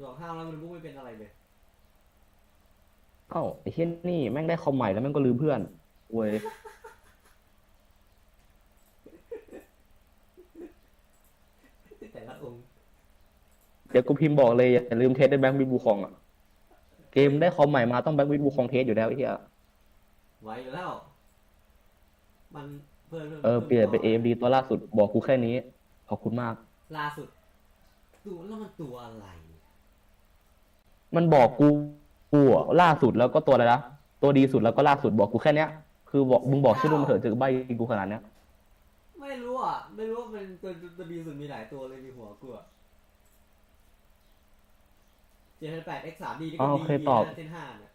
หลอกห้ามแล้วมันมุกไม่เป็นอะไรเลยเอ้าไอ้เช่นนี่แม่งได้คอมใหม่แล้วแม่งก็ลืมเพื่อนเว้ยแต่ละองค์เดี๋ยวกูพิมพ์บอกเลยอย่าลืมเทสได้แบงค์วิบูคองอะเกมได้คอมใหม่มาต้องแบงค์วิบูคองเทสอยู่แล้วไอ้เหี้ยไว้อยู่แล้ว มันเพิ่มเออเปลี่ยนเป็น AMD ตัวล่าสุดบอกกูแค่นี้ขอบคุณมาก ล่าสุด ตัวแล้วมันตัวอะไร มันบอกกูกูอะล่าสุดแล้วก็ตัวอะไรนะตัวดีสุดแล้วก็ล่าสุดบอกกูแค่เนี้ย คือบอกมึงบอกชื่อมึงมาเถอะจะใบกูขนาดเนี้ยไม่รู้อะ ไม่รู้ว่ามันตัวตัวดีสุดมีหลายตัวเลยมีหัวกูอะเจ็ดแปด X สามดีที่อ๋ก็อดีเคยตอบเส้นห้าเนี่ย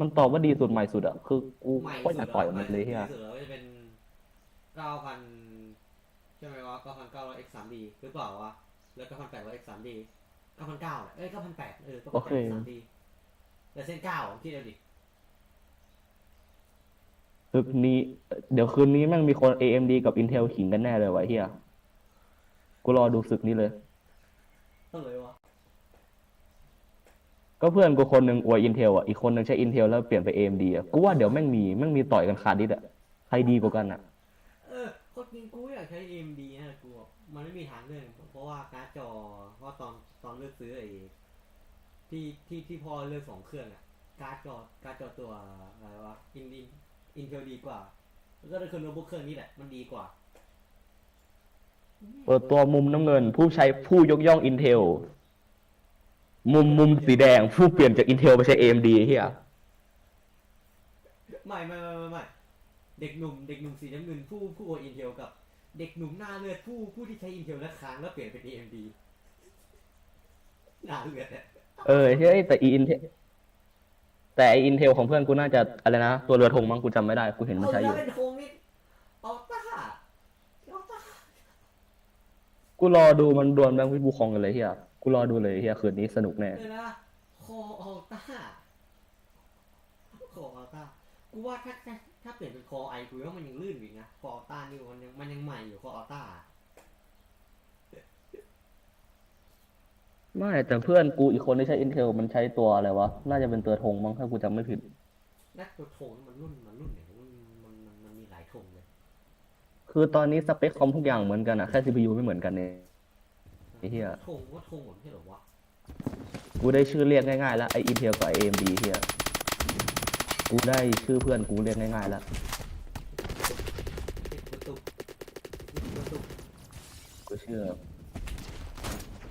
มันตอบว่าดีสุดใหม่สุดอะคือกูใหม่โคตรอยากปล่อยมันเลยเฮียใหม่สุดแล้วก็จะเป็นเก้าพันใช่ไหมวะเก้าพันเก้าร้อย X สามดีหรือเปล่าวะแล้วเก้าพันแปดร้อย X สามดี เก้าพันเก้าเอ้ยเก้าพันแปดเออเก้าพันแปดสามดีแต่เส้นเก้าคิดเอาดิศึกนี้ เดี๋ยวคืนนี้แม่งมีคน AMD กับ Intel ขิงกันแน่เลยวะเฮียกูรอดูศึกนี้เลยเท่าไหร่วะก็เพื่อนกูคนหนึ่งอวย Intel อะ อีกคนหนึ่งใช้ Intel แล้วเปลี่ยนไป AMD อะ กูว่าเดี๋ยวแม่งมีแม่งมีต่อยกันขาดดิดอะ ใครดีกว่ากันอะ เออคนจริงกูอยากใช้ AMD นะกูอะมันไม่มีทางเลือกเพราะว่าการ์ดจอเพราะว่าตอน ตอนเลือกซื้อไอ้ที่ที่ที่พอเลือกสองเครื่องอะการ์ดจอการ์ดจอตัวอะไรวะอินอินอินเทลดีกว่า แล้วก็คือโน้ตบุ๊กเครื่องนี้แหละ มันดีกว่า เปิดตัวมุมน้ำเงิน ผู้ใช้ผู้ยกย่อง Intel มุมมุมสีแดง ผู้เปลี่ยนจาก Intel ไปใช้ AMD เฮียไม่ไม่ไม่ไม่ไม่เด็กหนุ่มเด็กหนุ่มสีน้ำเงินผู้ผู้โออินเทลกับ เด็กหนุ่มหน้าเลือดผู้ผู้ที่ใช้อินเทลแล้วค้างแล้วเปลี่ยนเป็น AMD หน้าเลือดเนี่ยเออเฮ้ยแต่ Intel แต่ไอ Intel ของเพื่อนกูน่าจะอะไรนะตัวเรือธงมั้งกูจำไม่ได้กูเห็นมันเอาใช้อแล้วยู่เป็นโครงนี่เอาต้าเอาต้ากูรอดูมันดวลแบงค์วิบูคองกันเลยเฮียกูรอดูเลยเฮียคืนนี้สนุกแน่ เลยนะคออัลต้าคออัลต้ากูว่าถ้าถ้าถ้าเปลี่ยนเป็นคอไอกูว่ามันยังลื่นอยู่อีกนะคออัลต้านี่มันยังมันยังใหม่อยู่คออัลต้า ไม่แต่เพื่อนกูอีกคนที่ใช้ Intel มันใช้ตัวอะไรวะ น่าจะเป็นตัวธงมั้งถ้ากูจำไม่ผิดและตัวโถงมันรุ่นมันรุ่นไหนมันมันมันมันมีหลายโถงเลยคือตอนนี้สเปคคอมทุกอย่างเหมือนกันอะแค่ CPU ไม่เหมือนกันเอง ไอ้เหี้ย โถงว่าโถงเหมือนใช่เหรอวะกูได้ชื่อเรียกง่ายๆแล้วไอ Intel กับไอ AMD เฮียกูได้ชื่อเพื่อนกูเรียกง่ายๆแล้วติดประตูติดประตู กูเชื่อ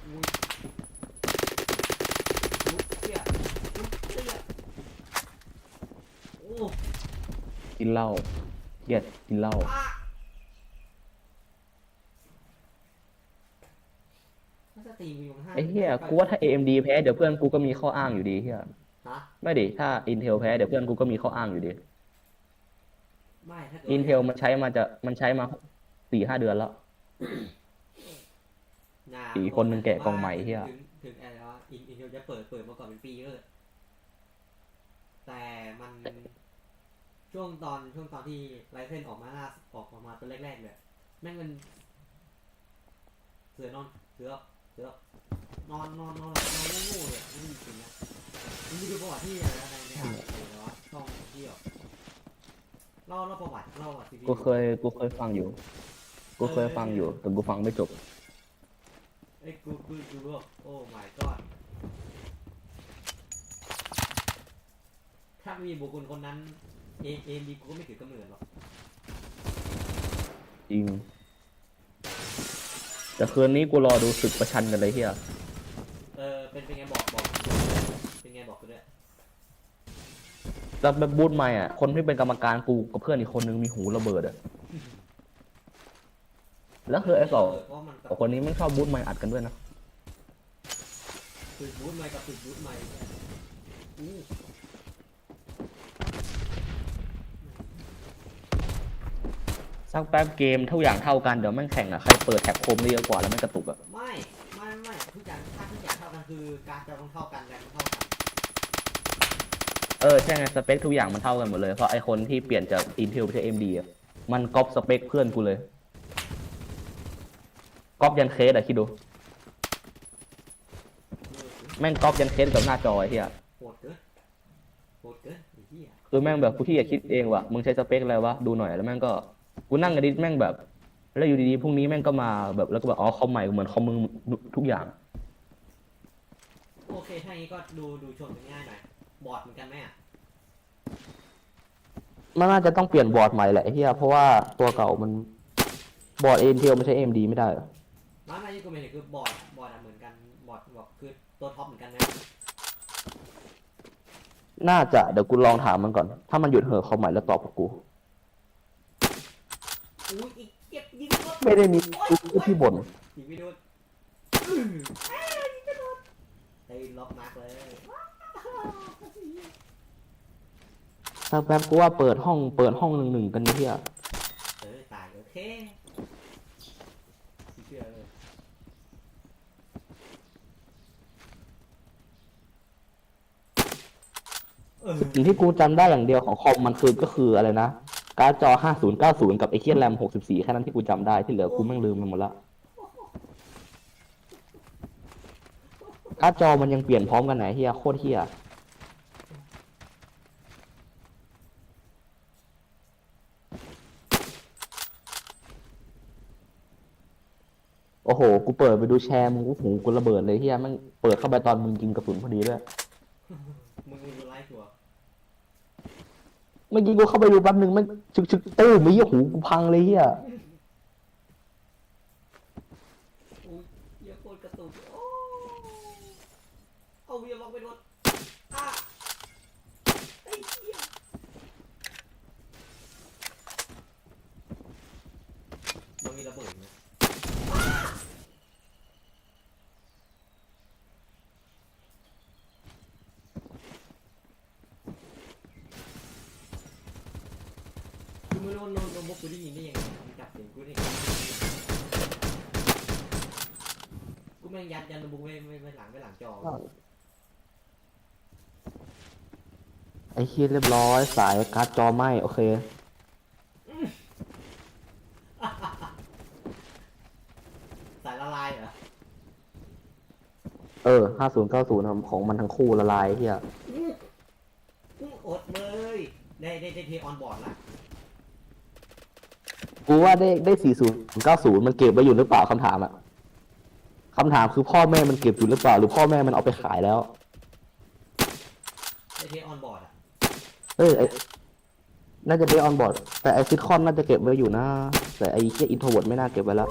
อุ้ยลุกเสียลุกเสียโอ้ กินเหล้าเกลียดกินเหล้าอะมันจะตีมีอยู่ห้าไอ้เฮียกูว่าถ้า AMD แพ้เดี๋ยวเพื่อนกูก็มีข้ออ้างอยู่ดีเฮียฮะไม่ดิถ้า Intel แพ้เดี๋ยวเพื่อนกูก็มีข้ออ้างอยู่ดี ไม่ถ้าเกิด Intel มันใช้มาจะมันใช้มาสี่ห้าเดือนแล้วน่าอีกคนหนึ่งแกะกล่องใหม่เหี้ย ถึงถึงอะไรวะอินอินเทลจะเปิดเปิดมาก่อนเป็นปีก็เลยแต่มัน ช่วงตอนช่วงตอนที่ไลเซนออกมาล่าออกออกมาตัวแรกๆเลยแม่งมันเสือนอนเสือเสือนอนนอนนอนนอนโง่ๆเลยอะไม่มีจริงนะมันมีดูประวัติที่อะไรอะไรในอ่านอะไรวะช่องที่แบบเล่าเล่าประวัติเล่าประวัติซีรีส์กูเคยกูเคยฟังอยู่ กูเคยฟังอยู่ แต่กูฟังไม่จบเอ้ยกูกูกูรู้โอ้ my god ถ้าไม่มีบุคคลคนนั้น เอเอ็มดีกูก็ไม่ถือกำเนิดหรอกจริง แต่คืนนี้กูรอดูศึกประชันกันเลยเฮียเออเป็นเป็นไงบอกบอกเป็นไงบอกกูด้วยแล้วแบบบูธใหม่อะ คนที่เป็นกรรมการกูกับเพื่อนอีกคนนึงมีหูระเบิดอะ แล้วคือไอ้สองเเพราะมันกับคนนี้ไม่ชอบบูธใหม่อัดกันด้วยนะตึกบูธใหม่กับตึกบูธใหม่เนี่ยอู้ สักแป๊บเกมทุกอย่างเท่ากันเดี๋ยวแม่งแข่งอะใครเปิดแท็บคมได้เยอะกว่าแล้วแม่งกระตุกอะไม่ไม่ไม่ทุกอย่างถ้าทุกอย่างเท่ากันคือการจะต้องเท่ากันแรงต้องเท่ากันเออใช่ไงสเปคทุกอย่างมันเท่ากันหมดเลยเพราะไอคนที่เปลี่ยนจาก Intel ไปใช้ AMD อะมันก๊อปสเปคเพื่อนกูเลยก๊อปยันเคสอะคิดดู แม่งก๊อปยันเคสกับหน้าจอไอ้เหี้ยโหดเกินโหดเกินไอ้เหี้ยคือแม่งแบบกูที่จะคิดเองว่ะมึงใช้สเปคอะไรวะดูหน่อยแล้วแม่งก็ กูนั่งกระดิษแม่งแบบ แล้วอยู่ดีๆพรุ่งนี้แม่งก็มาแบบแล้วก็แบบอ๋อคอมใหม่เหมือนคอมมึงทุกอย่าง โอเคถ้าอย่างนี้ก็ดูดูชนกันง่ายหน่อย บอร์ดเหมือนกันไหมอะ มันน่าจะต้องเปลี่ยนบอร์ดใหม่แหละไอ้เหี้ยเพราะว่าตัวเก่ามันบอร์ดเอ็นเทลมันใช้เอ็มดีไม่ได้เหรอไมาไม่ที่กูไม่เห็นคือบอร์ดบอร์ดอะเหมือนกันบอร์ดบอกคือตัวท็อปเหมือนกันไหมน่าจะเดี๋ยวกูลองถามมันก่อน ถ้ามันหยุดเหอะคอมใหม่แล้วตอบกับกู อุ้ยอีกเก็บยิงรถ ไม่ได้มีกูที่บ่นยิงไม่โดนอื้อเอ้ยยิงไม่โดนเฮ้ยล็อกมาร์กเลยว้าวสักแป๊บกูว่าเปิดห้องเปิดห้องหนึ่งหนึ่งกันไอ้เหี้ยเออตายโอเคเชื่อเลยเออสิ่งที่กูจำได้อย่างเดียวของคอมมันคือก็คืออะไรนะ การ์ดจอ 5090 กับไอเคียแรม 64 แค่นั้นที่กูจำได้ที่เหลือกูแม่งลืมไปหมดละการ์ดจอมันยังเปลี่ยนพร้อมกันไหนเฮียโคตรเฮียโอ้โห กูเปิดไปดูแชร์มึงกูหูกูระเบิดเลยเฮียม่งเปิดเข้าไปตอนมึงยิงกระสุนพอดีด้วย มึงมึงดูไลฟ์ตัว เมื่อกี้กูเข้าไปดูแป๊บนึงมันชึกชึกตู้มไอ้เหี้ยหูกูพังเลยเฮียอุ้ยเหี้ยโคตรกระตุกโอ้เอาเวียล็อกไปโดนอะไอ้เหี้ยมันมีระเบิดไหมคือมึง โดนโดนโดนบกกูได้ยินได้ยังไงมึงจับเสียงกูได้ยังไงกูแม่งยัดยันโนบุกไว้ไว้ไว้หลังไว้หลังจอไอ้เฮียเรียบร้อยสายการ์ดจอไหมโอเค สายละลายเหรอเออ5090ของมันทั้งคู่ละลายเฮียอื้ออดเลยได้ได้ได้เทออนบอร์ดละ กูว่าได้ได้4090มันเก็บไว้อยู่หรือเปล่าคำถามอะคำถามคือพ่อแม่มันเก็บอยู่หรือเปล่า หรือพ่อแม่มันเอาไปขายแล้วได้เทออนบอร์ดอะเอ้ยไอ้น่าจะได้ออนบอร์ดแต่ไอซิทคอนน่าจะเก็บไว้อยู่นะ แต่ไอเคียอินโทรเวิร์ดไม่น่าเก็บไว้แล้ว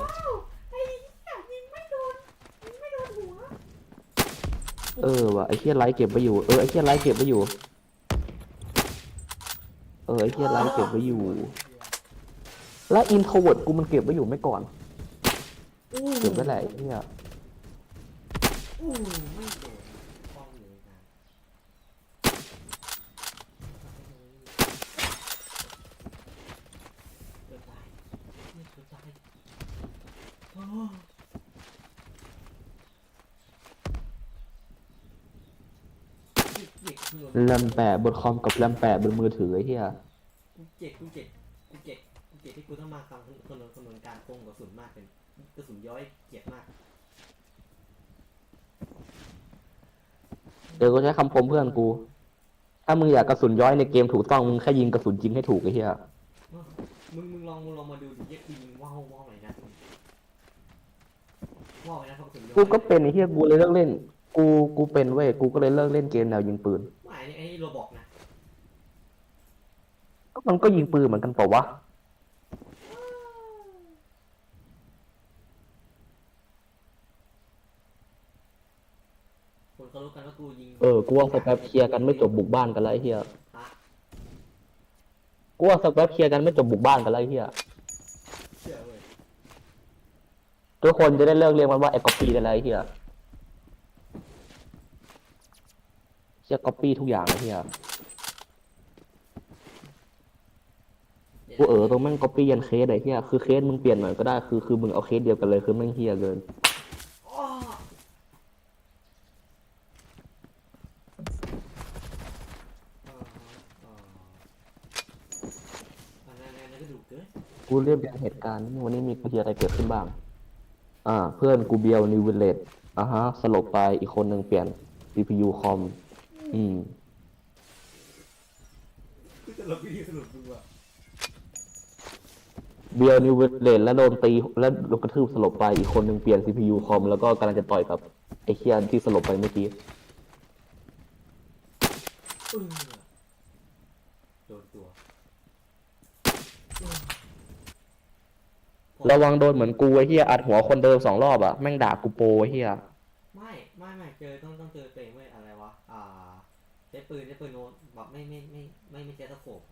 ไอ้อยากยิงไม่โดนยิงไม่โดนหัวเออว่ะไอเคียไลท์เก็บไว้อยู่เออไอเคียไลท์เก็บไว้อยู่ เออไอเคียไลท์เก็บไว้อยู่ และอินโทรเวิร์ดกูมันเก็บไว้อยู่ไม่ก่อนอู้เก็บไว้แหละไอ้เฮียอู้ไม่โดนป้องเลยนะเกือบตายไม่เกือบตายโอ้เจ็บเจ็บแรมแปะบนคอมกับแรมแปะบนมือถือไอ้เฮียกูเจ็บกูเจ็บกูเจ็บกูเจ็บ ที่กูต้องมาทำคำนวณคำนวณการโกงกระสุนมากเป็นกระสุนย้อยเจ็บมากเดี๋ยวกูใช้คำคมเพื่อนกู ถ้ามึงอยากกระสุนย้อยในเกมถูกต้องมึงแค่ยิงกระสุนจริงให้ถูกไอ้เหี้ยมึงมึงลองมึงลองมาดูดิเย็บยิงว้าวว้าวไหนนะว้าวไหนนะเขากระสุนย้อยกูก็เป็นไอ้เหี้ยกูเลยเลิกเล่น กูกูเป็นเว้ยกูก็เลยเลิกเล่นเกมแนวยิงปืนไม่ไอ้นี่โรบอกนะก็มันก็ยิงปืนเหมือนกันเปล่าวะ คนเขารู้กันว่ากูยิง เออ กู ว่าสักแป๊บเคลียร์กันไม่จบบุกบ้านกันแล้วไอ้เหี้ยกูว่าสักแป๊บเคลียร์กันไม่จบบุกบ้านกันแล้วไอ้เหี้ยเชื่อเว้ยทุกคนจะได้เลิกเรียกมันว่าไอ้ก๊อปปี้ได้แล้วไอ้เหี้ยเชี่ยก๊อปปี้ทุกอย่างไอ้เหี้ยกูเออตรงแม่งก๊อปปี้ยันเคสไอ้เหี้ยคือเคสมึงเปลี่ยนหน่อยก็ได้คือคือมึงเอาเคสเดียวกันเลยคือแม่งเหี้ยเกิน อ้อเออเอออันนั้นอันนั้นก็ดูเกินกูเรียบเรียงเหตุการณ์นี่วันนี้มีมีอะไรเกิดขึ้นบ้าง อ่า เพื่อนกูเบียวนิววิลเลตอ่าฮะ สลบไปอีกคนหนึ่งเปลี่ยน CPU คอม อืมกูจะลบวิธีสรุปดูอะเบียร์นิวเลนแล้วโดนตีแล้วโดนกระทืบสลบไปอีกคนหนึ่งเปลี่ยน CPU คอม แล้วก็กำลังจะต่อยกับไอ้เคียนที่สลบไปเมื่อกี้ เออโดนตัวเออ ระวังโดนเหมือนกูไอ้เฮียอัดหัวคนเดิมสองรอบอะแม่งด่ากูโปไอ้เฮียไม่ไม่ไม่เจอต้องต้องเจอตัวเองเว้ยอะไรวะอ่าใช้ปืนใช้ปืนโน้ตแบบไม่ไม่ไม่ไม่ไม่ใช้ตะโขบ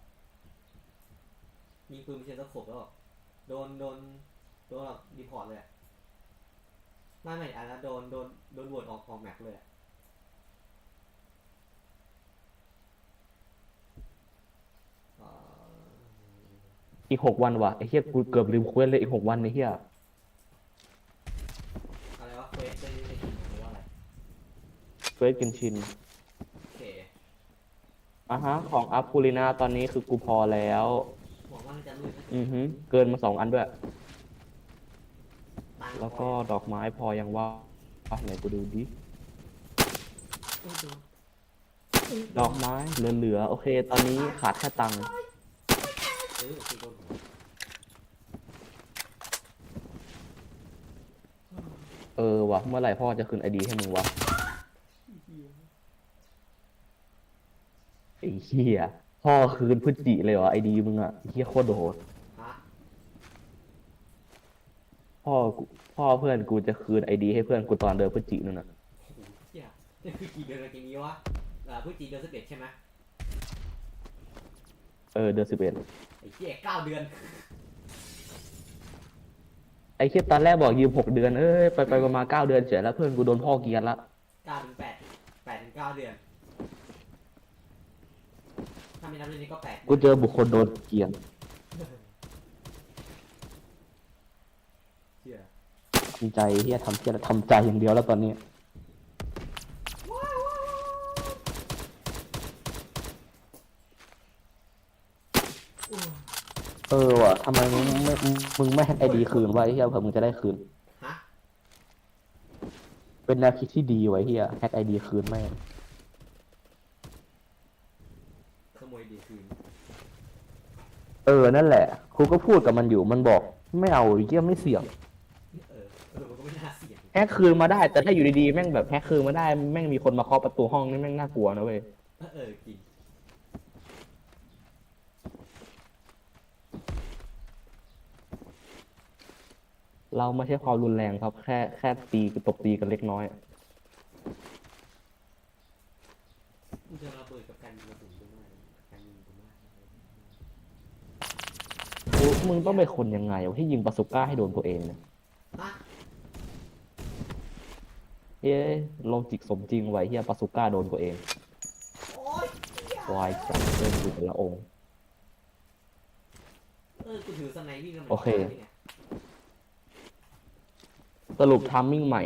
ยิงปืนไม่ใช้ตะโขบแล้วโดนโดนโดนแบบรีพอร์ตเลยไม่ไม่อันนั้นโดนโดนโดนโหวตออกออกแมปเลยอะ อีกหกวันว่ะไอ้เฮียกูเกือบลืมเควสเลยอีกหกวันไอ้เฮียอะไรวะเควสเป็นเป็นหรือว่าอะไรเควสกินชินโอเคอะฮะ ของอัพคูลินาตอนนี้คือกูพอแล้ว หวังว่ามันจะลื่นนะอือฮึเกินมาสองอันด้วย ตังค์แล้วก็ดอกไม้พอยังว่าอะไหนกูดูดิโอ้ยโดนดอกไม้เหลือๆโอเค ตอนนี้ขาดแค่ตังค์ เออตีโดนหัว เออวะเมื่อไหร่พ่อจะคืนไอดีให้มึงวะไอ้เหี้ยพ่อคืนพฤศจิเลยเหรอไอดีมึงอะไอ้เหี้ยโคตรโหดฮะพ่อกูพ่อเพื่อนกูจะคืนไอดีให้เพื่อนกูตอนเดือนพฤศจินั่นน่ะโอ้โหเหี้ยนี่คือกี่เดือนกันนี้วะอ่าพฤศจิเดือนสิบเอ็ดใช่ไหมเออเดือนสิบเอ็ดไอ้เหี้ยเก้าเดือนไอ้เหี้ยตอนแรกบอกยืมหกเดือนเอ้ยไปไปประมาณเก้าเดือนเฉยแล้วเพื่อนกูโดนพ่อเกลียดละเก้าถึงแปดแปดถึงเก้าเดือนถ้าไม่นับเรื่องนี้ก็แปดกูเจอบุคคลโดนเกลียดเชื่อ ทำใจเหี้ยทำเหี้ยทำใจอย่างเดียวแล้วตอนนี้ เออว่ะทำไมมึงไม่มึงไม่ให้ไอดีคืนวะไอ้เหี้ยเผื่อมึงจะได้คืน ฮะเป็นแนวคิดที่ดีไว้เฮียแฮกไอดีคืนแม่งขโมยดีคืนเออนั่นแหละครูก็พูดกับมันอยู่มันบอก ไม่เอาเยี่ยไม่เสี่ยงเออเออมันก็ไม่น่าเสี่ยงแฮกคืนมาได้ แต่ถ้าอยู่ดีๆแม่งแบบแฮกคืนมาได้แม่งมีคนมาเคาะประตูห้องนี่แม่งน่ากลัวนะเว้ยเออเออจริง เราไม่ใช่ความรุนแรงครับ แค่แค่ตีตบตีกันเล็กน้อยกูจะระเบิดกับการยิงกระสุนด้วยนะการยิงกูมากกูมึงต้องเป็นคนยังไงวะที่ยิงปาสุก้าให้โดนตัวเองเนี่ยฮะเอ๊ะโลจิกสมจริงไว้เฮียปาสุก้าโดนตัวเองโอ๊ยเหี้ยวายจัดเล่นอยู่แต่ละองค์ เออกูถือสไนวิ่งแล้วมันโอเคตายได้ไง สรุปทัมมิ่งใหม่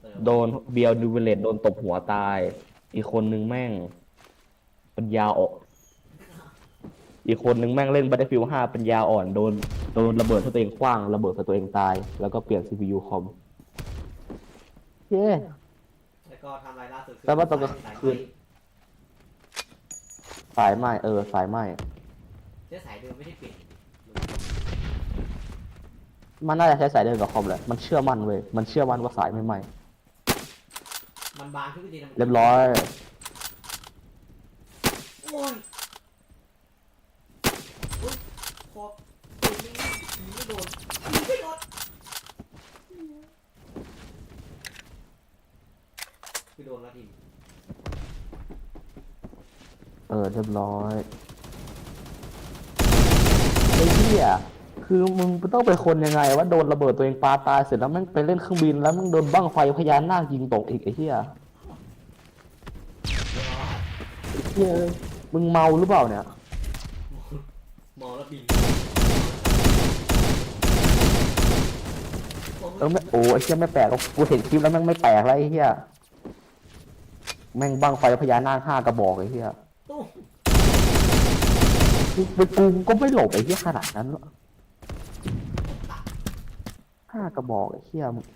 เออโดนเบียร์ดูเวเลตโดนตบหัวตาย อีกคนนึงแม่งปัญญาออก อีกคนนึงแม่งเล่น Battlefield 5ปัญญาอ่อนโดนโดนระเบิดใส่ตัวเองคว้างระเบิดใส่ตัวเองตาย แล้วก็เปลี่ยน CPU คอมเย้แล้วก็ทำลายล่าสุดแต่ว่าตอนกลางสายคืนสายไหมเออ สายไหมเชื้อสายเดิมไม่ได้เปลี่ยน มันน่าจะใช้สายเดินกับคอมแหละ มันเชื่อมั่นเว้ย มันเชื่อมั่นว่าสายไม่ไหมมันบางขึ้นก็ดีนะมันเรียบร้อย โอ้ยโอ้ยคอปืนไม่ยิงไม่โดนยิงไม่โดนคือโดนแล้วทีมเออเรียบร้อยไอ้เหี้ย คือมึงต้องเป็นคนยังไงว่าโดนระเบิดตัวเองปาตายเสร็จแล้วแม่งไปเล่นเครื่องบินแล้วแม่งโดนบั้งไฟพญานาคยิงตกอีกไอ้เหี้ยไอ้เหี้ยมึงเมาหรือเปล่าเนี่ยมองแล้วบินเออไม่โอ้ไอ้เหี้ยไม่แปลกหรอกกูเห็นคลิปแล้วแม่งไม่แปลกแล้วไอ้เหี้ยแม่งบั้งไฟพญานาคห้ากระบอกไอ้เหี้ยตุ้มกูเป็นกูก็ไม่หลบไอ้เหี้ยขนาดนั้นหรอก ห้ากระบอกไอ้เหี้ยมึง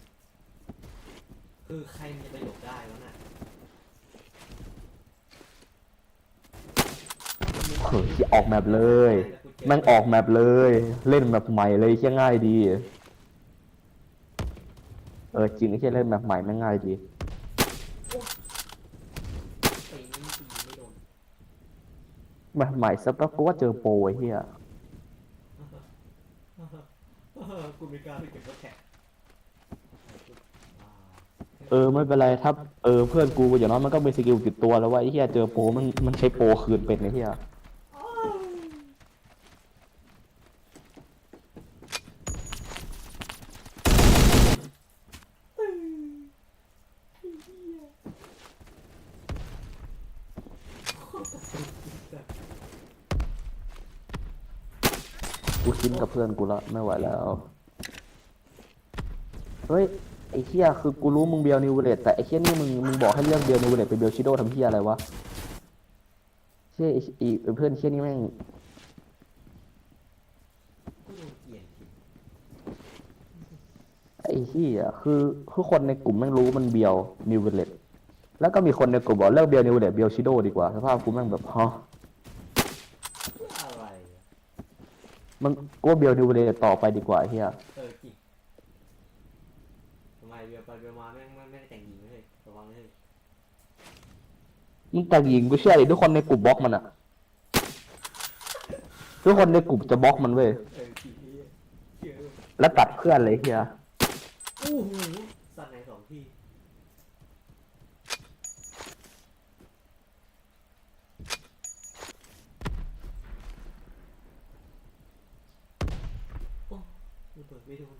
คือใครมันจะไปหลบได้วะน่ะเฮ้ยออกแมปเลย แม่งออกแมปเลย เล่นแมปใหม่เลยเชี่ยง่ายดี เออจริงไอ้เชี่ยเล่นแมปใหม่แม่งง่ายดีตีนี่ตีไม่โดนแมปใหม่สักแป๊บกูว่าเจอโปรไอ้เหี้ย กูไม่กล้าไปเก็บรถแท็กเออไม่เป็นไรถ้าเออเพื่อนกูอย่างน้อยมันก็มีสกิลติดตัวแล้วว่าไอ้เฮียเจอโปรมันมันใช้โปรคืนเป็นไอ้เฮีย กูชินกับเพื่อนกูละไม่ไหวแล้วเฮ้ยไอ้เฮียคือกูรู้มึงเบลนิวเวเลตแต่ไอ้เฮียนี่มึงมึงบอกให้เลือกเบลนิวเวเลตเป็นเบลชิโดทำเฮียอะไรวะเชี่ยไอ้เพื่อนเชี่ยนี่แม่งไอ้เฮียคือคือคนในกลุ่มแม่งรู้มันเบลนิวเวเลตแล้วก็มีคนในกลุ่มบอกเลิกเบลนิวเวเลตเบลชิโดดีกว่าสภาพกูแม่งแบบฮะ เพื่ออะไรอะ มันกูว่าเบลนิวเวเลตต่อไปดีกว่าไอ้เฮียเออจริงทำไมเบียร์ไปเบียร์มาแม่งไม่ไม่ได้แต่งหญิงเลยระวังเลยมึงแต่งหญิงกูเชื่อดิทุกคนในกลุ่มบล็อกมันอะทุกคนในกลุ่มจะบล็อกมันเว้ยเออจริงเหี้ยเชื่อเลยแล้วตัดเพื่อนเลยเฮีย โอ้โหสั่นในสองที่โอ้ ระเบิดไม่โดน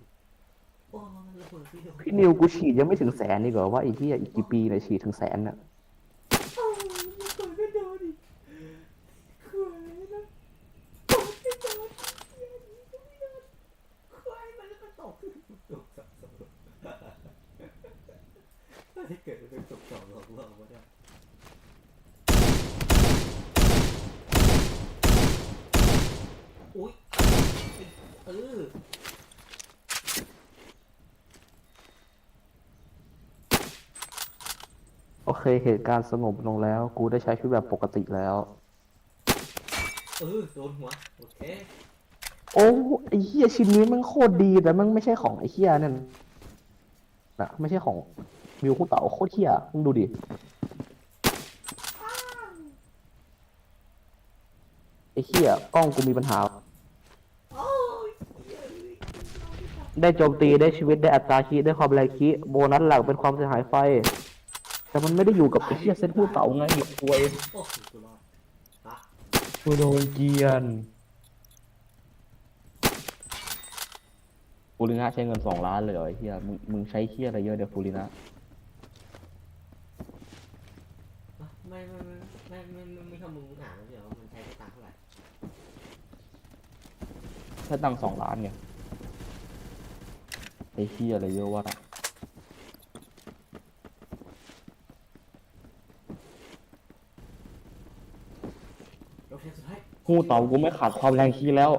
โอ้ระเบิดไม่โดนพี่นิวกูฉีดยังไม่ถึงแสนนี่เหรอว่าไอ้เฮียอีกกี่ปีเนี่ยฉีดถึงแสนน่ะ โอ้ระเบิดไม่โดนอีกควายนะตกไม่โดนเหี้ยนี่ก็ไม่โดนควายมันแล้วก็ตกตกสองสองถ้าเกิดมันเป็นตกสองหลอกลวงมาได้อุ้ยเออ โอ เคเหตุการณ์สงบลงแล้ว กูได้ใช้ชีวิตแบบปกติแล้ว เออโดนหัวโอเคโอ้ไอ้เฮียชิ้นนี้มันโคตรดีแต่มันไม่ใช่ของไอ้เฮียนั่นนะไม่ใช่ของมิวคู่เต่าโคตรเฮียมึงดูดิไอ้เฮียกล้องกูมีปัญหาโอ้ยได้โจมตีได้ชีวิตได้อัตราคีได้ความแรงคีโบนัสหลักเป็นความเสียหายไฟ แต่มันไม่ได้อยู่กับไอ้เฮียเซตคู่เต่าไงไอ้ป่วยโอ้กูรอดฮะกูโดนเกลียนฟูรินะใช้เงินสองล้านเลยเหรอไอ้เฮียมึงมึงใช้เฮียอะไรเยอะเดี๋ยวฟูรินะไม่ไม่ไม่ไม่ไม่ไม่ไม่เข้ามึงอ่านแล้วเดี๋ยวมันใช้ตังค์เท่าไหร่ถ้าตังค์สองล้านไงไอ้เฮียอะไรเยอะวะ ยกเทปสุดท้าย คู่ต่อกูไม่ขาดความแรงคีแล้ว